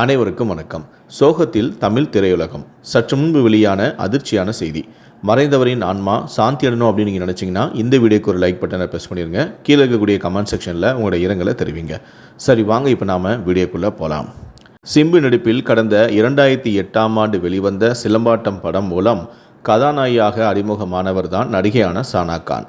அனைவருக்கும் வணக்கம். சோகத்தில் தமிழ் திரையுலகம். சற்று முன்பு வெளியான அதிர்ச்சியான செய்தி. மறைந்தவரின் ஆன்மா சாந்தி அடணும் அப்படின்னு நீங்கள் நினச்சிங்கன்னா இந்த வீடியோக்கு ஒரு லைக் பட்டனை ப்ரெஸ் பண்ணிடுங்க கீழே இருக்கக்கூடிய கமெண்ட் செக்ஷனில் உங்களோட இரங்கலை தெரிவிங்க. சரி வாங்க இப்போ நாம் வீடியோக்குள்ளே போகலாம் சிம்பு நடிப்பில் கடந்த இரண்டாயிரத்தி எட்டாம் ஆண்டு வெளிவந்த சிலம்பாட்டம் படம் மூலம் கதாநாயகியாக அறிமுகமானவர் தான் நடிகையான சானா கான்.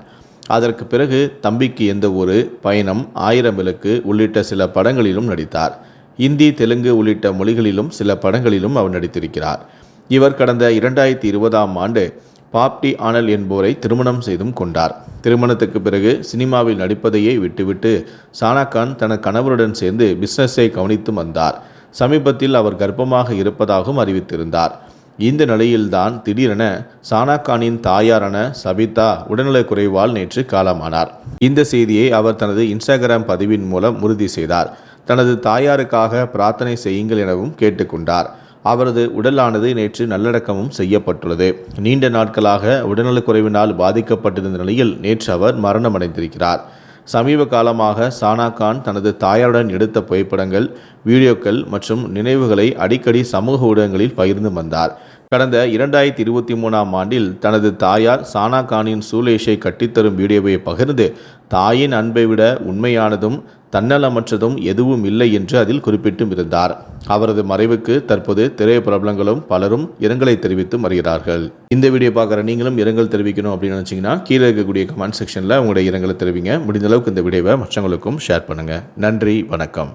அதற்கு பிறகு தம்பிக்கு எந்த ஒரு பயணம் ஆயிரம் விளக்கு உள்ளிட்ட சில படங்களிலும் நடித்தார். இந்தி தெலுங்கு உள்ளிட்ட மொழிகளிலும் சில படங்களிலும் அவர் நடித்திருக்கிறார். இவர் கடந்த இரண்டாயிரத்தி இருபதாம் ஆண்டு பாப்டி ஆனல் என்போரை திருமணம் செய்தும் கொண்டார். திருமணத்துக்கு பிறகு சினிமாவில் நடிப்பதையே விட்டுவிட்டு சானாகான் தனது கணவருடன் சேர்ந்து பிஸ்னஸை கவனித்து வந்தார். சமீபத்தில் அவர் கர்ப்பமாக இருப்பதாகவும் அறிவித்திருந்தார். இந்த நிலையில்தான் திடீரென சானாகானின் தாயாரான சபிதா உடல்நலக்குறைவால் நேற்று காலமானார். இந்த செய்தியை அவர் தனது இன்ஸ்டாகிராம் பதிவின் மூலம் உறுதி செய்தார். தனது தாயாருக்காக பிரார்த்தனை செய்யுங்கள் எனவும் கேட்டுக்கொண்டார். அவரது உடலானது நேற்று நல்லடக்கமும் செய்யப்பட்டுள்ளது. நீண்ட நாட்களாக உடல்நலக்குறைவினால் பாதிக்கப்பட்டிருந்த நிலையில் நேற்று அவர் மரணமடைந்திருக்கிறார். சமீப காலமாக சானா கான் தனது தாயாருடன் எடுத்த புகைப்படங்கள் வீடியோக்கள் மற்றும் நினைவுகளை அடிக்கடி சமூக ஊடகங்களில் பகிர்ந்து வந்தார். கடந்த இரண்டாயிரத்தி இருபத்தி மூணாம் ஆண்டில் தனது தாயார் சானா கானின் சூலேஷை கட்டித்தரும் வீடியோவை பகிர்ந்து தாயின் அன்பை விட உண்மையானதும் தன்னலமற்றதும் எதுவும் இல்லை என்று அதில் குறிப்பிட்டும் இருந்தார். அவரது மறைவுக்கு தற்போது திரைய பிரபலங்களும் பலரும் இரங்கலை தெரிவித்து வருகிறார்கள். இந்த வீடியோ பார்க்குற நீங்களும் இரங்கல் தெரிவிக்கணும் அப்படின்னு நினச்சிங்கன்னா கீழே இருக்கக்கூடிய கமெண்ட் செக்ஷனில் உங்களுடைய இரங்கலை தெரிவிங்க. முடிந்த அளவுக்கு இந்த வீடியோவை மற்றவங்களுக்கும் ஷேர் பண்ணுங்கள் நன்றி வணக்கம்.